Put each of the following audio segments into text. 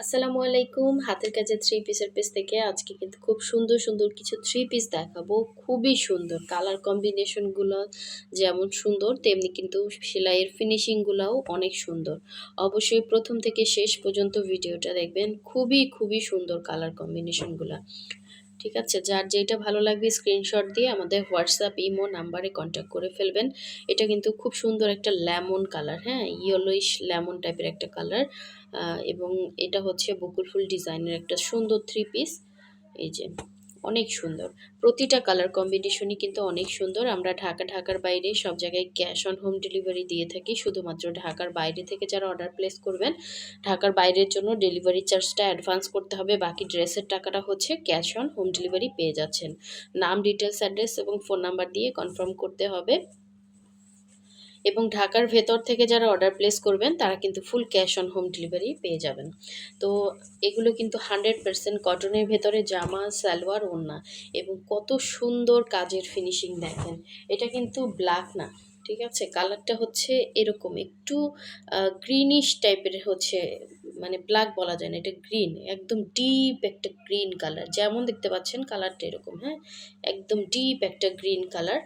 আসসালামু আলাইকুম। হাতের কাছে থ্রি পিসের পিস থেকে আজকে কিন্তু খুব সুন্দর সুন্দর কিছু থ্রি পিস দেখাবো। খুবই সুন্দর কালার কম্বিনেশনগুলো যেমন সুন্দর, তেমনি কিন্তু সেলাইয়ের ফিনিশিংগুলোও অনেক সুন্দর। অবশ্যই প্রথম থেকে শেষ পর্যন্ত ভিডিওটা দেখবেন। খুবই খুবই সুন্দর কালার কম্বিনেশনগুলো ঠিক আছে? যার যেটা ভালো লাগবে স্ক্রিনশট দিয়ে আমাদের হোয়াটসঅ্যাপ ইমো নাম্বারে কন্ট্যাক্ট করে ফেলবেন। এটা কিন্তু খুব সুন্দর একটা লেমন কালার হ্যাঁ? ইয়েলোইশ লেমন টাইপের একটা কালার এবং এটা হচ্ছে বকুল ফুল ডিজাইনের একটা সুন্দর থ্রি পিস এই যে অনেক সুন্দর। প্রতিটা কালার কম্বিনেশনই কিন্তু অনেক সুন্দর। আমরা ঢাকা, ঢাকার বাইরে সব জায়গায় ক্যাশ অন হোম ডেলিভারি দিয়ে থাকি। শুধুমাত্র ঢাকার বাইরে থেকে যারা অর্ডার প্লেস করবেন, ঢাকার বাইরের জন্য ডেলিভারি চার্জটা অ্যাডভান্স করতে হবে। বাকি ড্রেসের টাকাটা হচ্ছে ক্যাশ অন হোম ডেলিভারি পেয়ে যাচ্ছেন। নাম ডিটেলস অ্যাড্রেস এবং ফোন নাম্বার দিয়ে কনফার্ম করতে হবে। এবং ঢাকার ভেতর থেকে যারা অর্ডার প্লেস করবেন, তারা কিন্তু full cash on home delivery পেয়ে যাবেন। তো এগুলো কিন্তু হান্ড্রেড পারসেন্ট কটনের ভেতরে জামা, সালোয়ার, ওড়না এবং কত সুন্দর কাজের ফিনিশিং দেখেন। এটা কিন্তু ব্ল্যাক না, ঠিক আছে? কালারটা হচ্ছে এরকম, একটু গ্রিনিশ টাইপের হচ্ছে মানে ব্ল্যাক বলা যায় না, এটা গ্রিন একদম ডিপ একটা গ্রিন কালার যেমন দেখতে পাচ্ছেন কালারটা এরকম হ্যাঁ? একদম ডিপ একটা গ্রিন কালার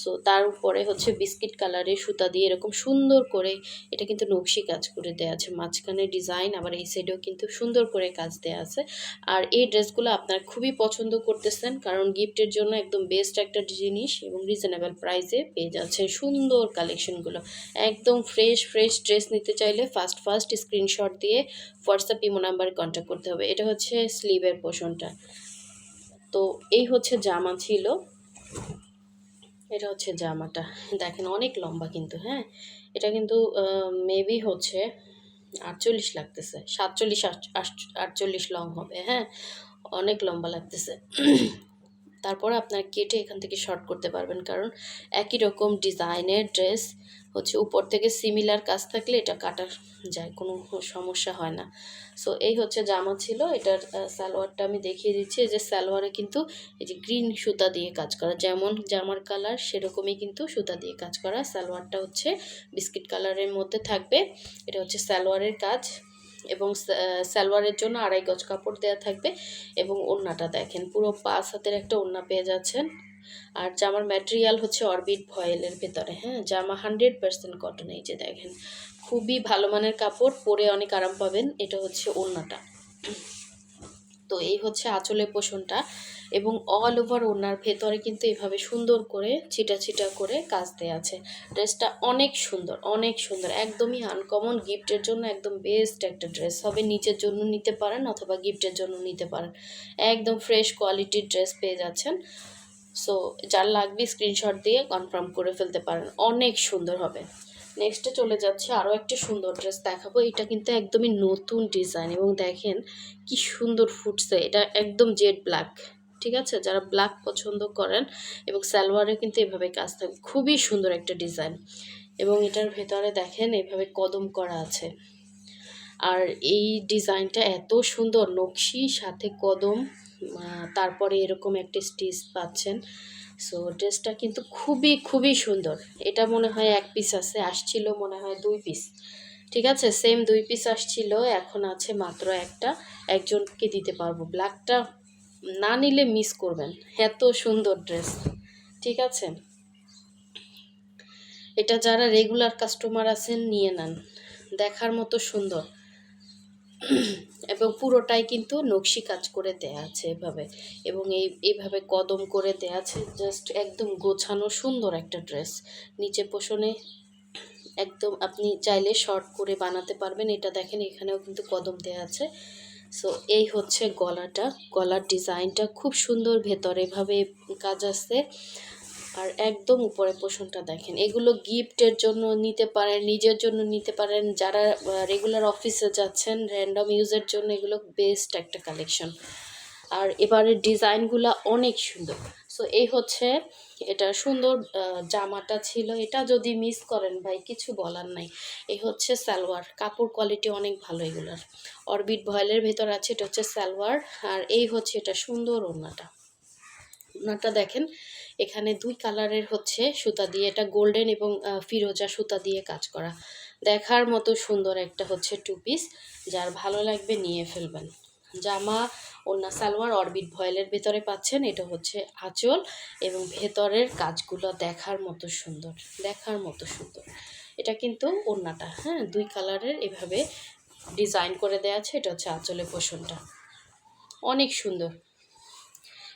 সো তার উপরে হচ্ছে বিস্কিট কালারের সুতা দিয়ে এরকম সুন্দর করে এটা কিন্তু নকশি কাজ করে দেওয়া আছে, মাঝখানে ডিজাইন আবার এই সাইডেও কিন্তু সুন্দর করে কাজ দেওয়া আছে, আর এই ড্রেসগুলো আপনার খুবই পছন্দ করতেছেন, কারণ গিফটের জন্য একদম বেস্ট একটা জিনিস এবং রিজনেবল প্রাইসে পেয়ে যাচ্ছেন সুন্দর কালেকশনগুলো একদম ফ্রেশ ফ্রেশ ড্রেস নিতে চাইলে ফার্স্ট ফার্স্ট স্ক্রিনশট দিয়ে হোয়াটসঅ্যাপ ইমো নাম্বারে কন্ট্যাক্ট করতে হবে। এটা হচ্ছে স্লিভের পোষণটা। তো এই হচ্ছে জামা ছিল। এটা হচ্ছে জামাটা। দেখেন অনেক লম্বা কিন্তু হ্যাঁ? এটা কিন্তু মেবি হচ্ছে আটচল্লিশ লাগতেছে। সাতচল্লিশ আটচল্লিশ লং হবে হ্যাঁ? অনেক লম্বা লাগতেছে। তারপর আপনার কেটে এখান থেকে শর্ট করতে পারবেন। কারণ একই রকম ডিজাইনের ড্রেস হচ্ছে উপর থেকে সিমিলার কাজ থাকলে এটা কাটা যায়, কোনো সমস্যা হয় না। সো এই হচ্ছে জামা ছিল, এটার সালোয়ারটা আমি দেখিয়ে দিচ্ছি। যে সালোয়ারে কিন্তু এই যে গ্রিন সুতা দিয়ে কাজ করা, যেমন জামার কালার সেরকমই কিন্তু সুতা দিয়ে কাজ করা। সালোয়ারটা হচ্ছে বিস্কিট কালারের মধ্যে থাকবে, এটা হচ্ছে সালোয়ারের কাজ। এবং সালোয়ারের জন্য আড়াই গজ কাপড় দেওয়া থাকবে এবং ওড়নাটা দেখেন, পুরো পাঁচ হাতের একটা ওড়না পেয়ে যাচ্ছেন। আর জামার ম্যাটেরিয়াল হচ্ছে অরবিট ভয়েলের ভেতরে হ্যাঁ? জামা হান্ড্রেড পার্সেন্ট কটন এই যে দেখেন। খুবই ভালো মানের কাপড়, পরে অনেক আরাম পাবেন। এটা হচ্ছে ওড়নাটা। তো এই হচ্ছে আঁচলের পোষণটা এবং অল ওভার ওনার ভেতরে কিন্তু এভাবে সুন্দর করে ছিটা ছিটা করে কাজ দেওয়া আছে। ড্রেসটা অনেক সুন্দর অনেক সুন্দর। একদমই আনকমন গিফটের জন্য একদম বেস্ট একটা ড্রেস হবে নিচের জন্য নিতে পারেন অথবা গিফটের জন্য নিতে পারেন। একদম ফ্রেশ কোয়ালিটির ড্রেস পেয়ে যাচ্ছেন। সো যার লাগবে স্ক্রিনশট দিয়ে কনফার্ম করে ফেলতে পারেন। অনেক সুন্দর হবে। নেক্সটে চলে যাচ্ছে, আরও একটা সুন্দর ড্রেস দেখাবো। এটা কিন্তু একদমই নতুন ডিজাইন এবং দেখেন কি সুন্দর ফুটছে। এটা একদম জেড ব্ল্যাক ঠিক আছে? যারা ব্ল্যাক পছন্দ করেন এবং সালোয়ারে কিন্তু এভাবে কাজ থাকবে। খুবই সুন্দর একটা ডিজাইন এবং এটার ভেতরে দেখেন এভাবে কদম করা আছে। আর এই ডিজাইনটা এত সুন্দর, নকশি, সাথে কদম। তারপরে এরকম একটা স্টিচ পাচ্ছেন। সো ড্রেসটা কিন্তু খুবই খুবই সুন্দর। এটা মনে হয় এক পিস আছে, আসছিল মনে হয় দুই পিস ঠিক আছে? সেম দুই পিস আসছিল, এখন আছে মাত্র একটা। একজনকে দিতে পারব। ব্ল্যাকটা না নিলে মিস করবেন। এত সুন্দর ড্রেস ঠিক আছে? এটা যারা রেগুলার কাস্টমার আছেন, নিয়ে নেন। দেখার মতো সুন্দর। এবং পুরোটাই কিন্তু নকশি কাজ করে দেয়া আছে এভাবে। এবং এই, এইভাবে কদম করে দেয়া আছে জাস্ট একদম গোছানো সুন্দর একটা ড্রেস নিচে পোষণে একদম আপনি চাইলে শর্ট করে বানাতে পারবেন। এটা দেখেন, এখানেও কিন্তু কদম দেয়া আছে। সো এই হচ্ছে গলাটা। গলার ডিজাইনটা খুব সুন্দর, ভেতরে এভাবে কাজ আছে আর একদম উপরে পোষণটা দেখেন। এগুলো গিফটের জন্য নিতে পারেন, নিজের জন্য নিতে পারেন। যারা রেগুলার অফিসে যাচ্ছেন র্যান্ডম ইউজের জন্য এগুলো বেস্ট একটা কালেকশন আর এবারের ডিজাইনগুলো অনেক সুন্দর। সো এই হচ্ছে, এটা সুন্দর জামাটা ছিল। এটা যদি মিস করেন ভাই, কিছু বলার নাই। এই হচ্ছে সালোয়ার। কাপড় কোয়ালিটি অনেক ভালো এগুলার। অরবিট ভয়েলের ভেতর আছে, এটা হচ্ছে সালোয়ার। আর এই হচ্ছে এটা সুন্দর ওড়নাটা। ওড়নাটা দেখেন, এখানে দুই কালারের হচ্ছে সুতা দিয়ে, এটা গোল্ডেন এবং ফিরোজা সুতা দিয়ে কাজ করা। দেখার মতো সুন্দর একটা হচ্ছে টু পিস যার ভালো লাগবে নিয়ে ফেলবেন। জামা ওন্না সালোয়ার, অরবিট ভয়েলের ভেতরে পাচ্ছেন, এটা হচ্ছে আঁচল এবং ভেতরের কাজগুলো দেখার মতো সুন্দর, দেখার মতো সুন্দর। এটা কিন্তু ওন্নাটা হ্যাঁ দুই কালারের এভাবে ডিজাইন করে দেওয়া আছে, এটা হচ্ছে আঁচলের পোষণটা। অনেক সুন্দর।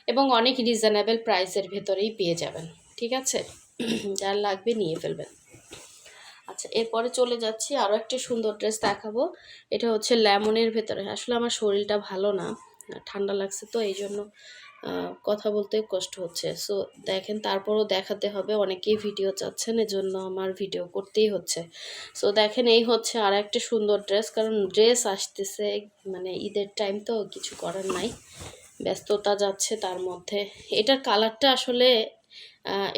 এবং অনেক রিজনেবল প্রাইসের ভেতরেই পেয়ে যাবেন, ঠিক আছে? যার লাগবে নিয়ে ফেলবেন। আচ্ছা এরপরে চলে যাচ্ছি আরও একটা সুন্দর ড্রেস দেখাবো। এটা হচ্ছে লেমনের ভেতরে। আসলে আমার শরীরটা ভালো না, ঠান্ডা লাগছে তো, এই জন্য কথা বলতে কষ্ট হচ্ছে। সো দেখেন, তারপরও দেখাতে হবে। অনেকেই ভিডিও চাচ্ছেন, এজন্য আমার ভিডিও করতেই হচ্ছে। সো দেখেন, এই হচ্ছে আর একটা সুন্দর ড্রেস কারণ ড্রেস আসতেছে মানে ঈদের টাইম তো, কিছু করার নাই। ব্যস্ততা যাচ্ছে তার মধ্যে। এটার কালারটা আসলে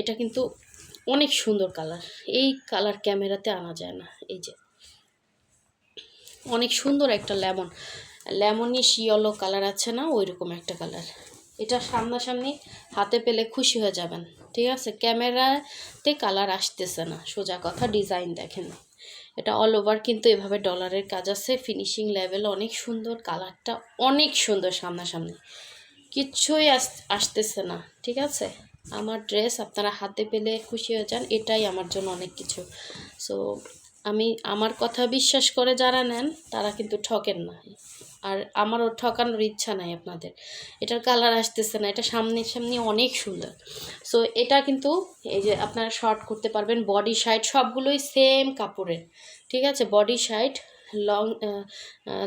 এটা কিন্তু অনেক সুন্দর কালার এই কালার ক্যামেরাতে আনা যায় না, এই যে। অনেক সুন্দর একটা লেমন লেমনিশ ইয়েলো কালার আছে না ওই রকম একটা কালার এটা সামনাসামনি হাতে পেলে খুশি হয়ে যাবেন, ঠিক আছে? ক্যামেরাতে কালার আসতেছে না, সোজা কথা ডিজাইন দেখেন। এটা অল ওভার কিন্তু এভাবে ডলারের কাজ আছে। ফিনিশিং লেভেল অনেক সুন্দর কালারটা অনেক সুন্দর সামনাসামনি। কিচ্ছুই আস- আসতেছে না, ঠিক আছে? আমার ড্রেস আপনারা হাতে পেলে খুশি হয়ে যান, এটাই আমার জন্য অনেক কিছু। সো আমি, আমার কথা বিশ্বাস করে যারা নেন, তারা কিন্তু ঠকেন না। আর আমারও ঠকানোর ইচ্ছা নাই আপনাদের। এটার কালার আসতেছে না, এটা সামনে সামনে অনেক সুন্দর। সো এটা কিন্তু এই যে আপনারা শর্ট করতে পারবেন বডি সাইড সবগুলোই সেম কাপড়ের, ঠিক আছে? বডি সাইড লং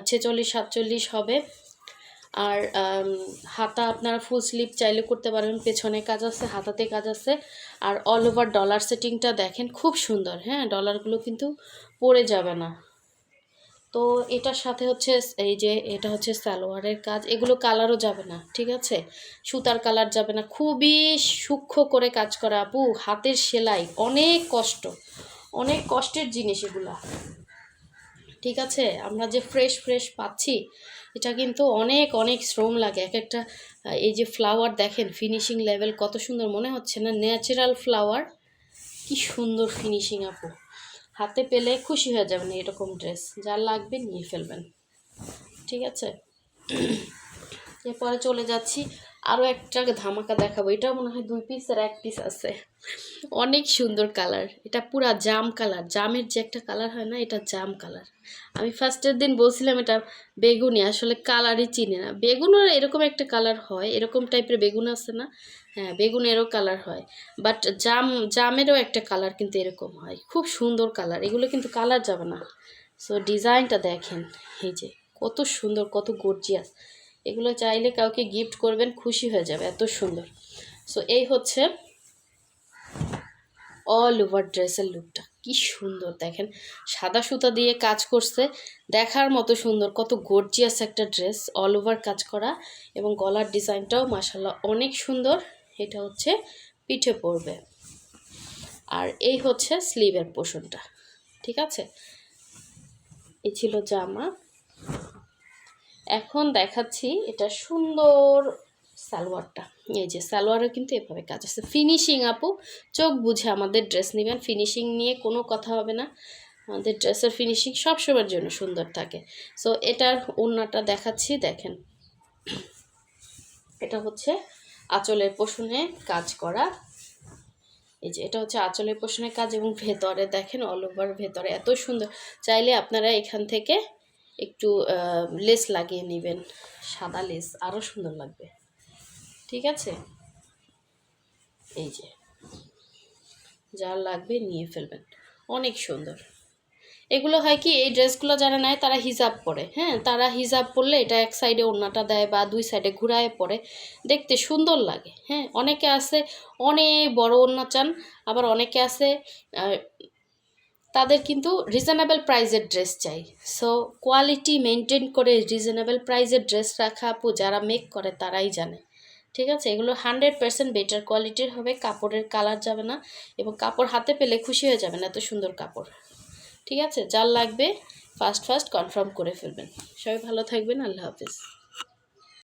ছেচল্লিশ, সাতচল্লিশ হবে। আর হাতা আপনারা ফুল স্লিপ চাইলে করতে পারবেন, পেছনে কাজ আছে, হাতাতে কাজ আছে। আর অল ওভার ডলার সেটিংটা দেখেন, খুব সুন্দর হ্যাঁ? ডলারগুলো কিন্তু পড়ে যাবে না। তো এটার সাথে হচ্ছে এই যে এটা হচ্ছে সালোয়ারের কাজ, এগুলো কালারও যাবে না, ঠিক আছে? সুতার কালার যাবে না। খুবই সূক্ষ্ম করে কাজ করা আপু, হাতের সেলাই, অনেক কষ্ট, অনেক কষ্টের জিনিস এগুলা, ঠিক আছে? আমরা যে ফ্রেশ ফ্রেশ পাচ্ছি, এটা কিন্তু অনেক অনেক শ্রম লাগে। এক একটা এই যে ফ্লাওয়ার দেখেন ফিনিশিং লেভেল কত সুন্দর মনে হচ্ছে না? ন্যাচারাল ফ্লাওয়ার, কি সুন্দর ফিনিশিং আপু। হাতে পেলে খুশি হয়ে যাবেন এরকম ড্রেস যার লাগবে নিয়ে ফেলবেন। ঠিক আছে? এরপরে চলে যাচ্ছি। আরও একটা ধামাকা দেখাবো। এটাও মনে হয় দুই পিস আর এক পিস আছে। অনেক সুন্দর কালার এটা পুরা জাম কালার জামের যে একটা কালার হয় না, এটা জাম কালার আমি ফার্স্টের দিন বলছিলাম এটা বেগুনি। আসলে কালারই চিনি না। বেগুনের এরকম একটা কালার হয়। এরকম টাইপের বেগুন আছে না হ্যাঁ বেগুনেরও কালার হয়। বাট জাম, জামেরও একটা কালার কিন্তু এরকম হয়। খুব সুন্দর কালার এগুলো কিন্তু কালার যাবে না। সো ডিজাইনটা দেখেন। এই যে, কত সুন্দর, কত গর্জিয়াস এগুলো চাইলে কাউকে গিফট করবেন, খুশি হয়ে যাবে। এত সুন্দর। সো এই হচ্ছে অল ওভার ড্রেসের লুকটা কি সুন্দর, দেখেন। সাদা সুতা দিয়ে কাজ করছে। দেখার মতো সুন্দর, কত গর্জিয়াস একটা ড্রেস অল ওভার কাজ করা। এবং গলার ডিজাইনটাও মাসাল্লাহ অনেক সুন্দর। এটা হচ্ছে পিঠে পড়বে। আর এই হচ্ছে স্লিভের পোষণটা, ঠিক আছে? এই ছিল জামা। এখন দেখাচ্ছি এটা সুন্দর সালোয়ারটা। এই যে সালোয়ারও কিন্তু এভাবে কাজ আছে। ফিনিশিং আপু, চোখ বুঝে আমাদের ড্রেস নেবেন। ফিনিশিং নিয়ে কোনো কথা হবে না। আমাদের ড্রেসের ফিনিশিং সবসময়ের জন্য সুন্দর থাকে। সো এটার ওড়নাটা দেখাচ্ছি, দেখেন। এটা হচ্ছে আঁচলের পোষণে কাজ করা। এই যে, এটা হচ্ছে আঁচলের পোষণের কাজ এবং ভেতরে দেখেন অল ওভার ভেতরে। এত সুন্দর। চাইলে আপনারা এখান থেকে একটু লেস লাগিয়ে নেবেন। সাদা লেস আরও সুন্দর লাগবে। ঠিক আছে? এই যে, যা লাগবে নিয়ে ফেলবেন। অনেক সুন্দর। এগুলো হয় কি, এই ড্রেসগুলো যারা নেয় তারা হিজাব পরে হ্যাঁ? তারা হিজাব পরলে এটা এক সাইডে ওড়নাটা দেয় বা দুই সাইডে ঘুরায় পরে। দেখতে সুন্দর লাগে হ্যাঁ? অনেকে আছে, অনেক বড় ওড়না চান, আবার অনেকে আছে তাদের কিন্তু রিজনেবল প্রাইজের ড্রেস চাই। সো কোয়ালিটি মেনটেন করে রিজনেবল প্রাইজের ড্রেস রাখা আপু, যারা মেক করে তারাই জানে। ঠিক আছে? এগুলো হান্ড্রেড পার্সেন্ট বেটার কোয়ালিটির হবে, কাপড়ের কালার যাবে না, এবং কাপড় হাতে পেলে খুশি হয়ে যাবেন এত সুন্দর কাপড়। ঠিক আছে? যার লাগবে ফার্স্ট ফার্স্ট কনফার্ম করে ফেলবেন। সবাই ভালো থাকবেন আল্লাহ হাফিজ।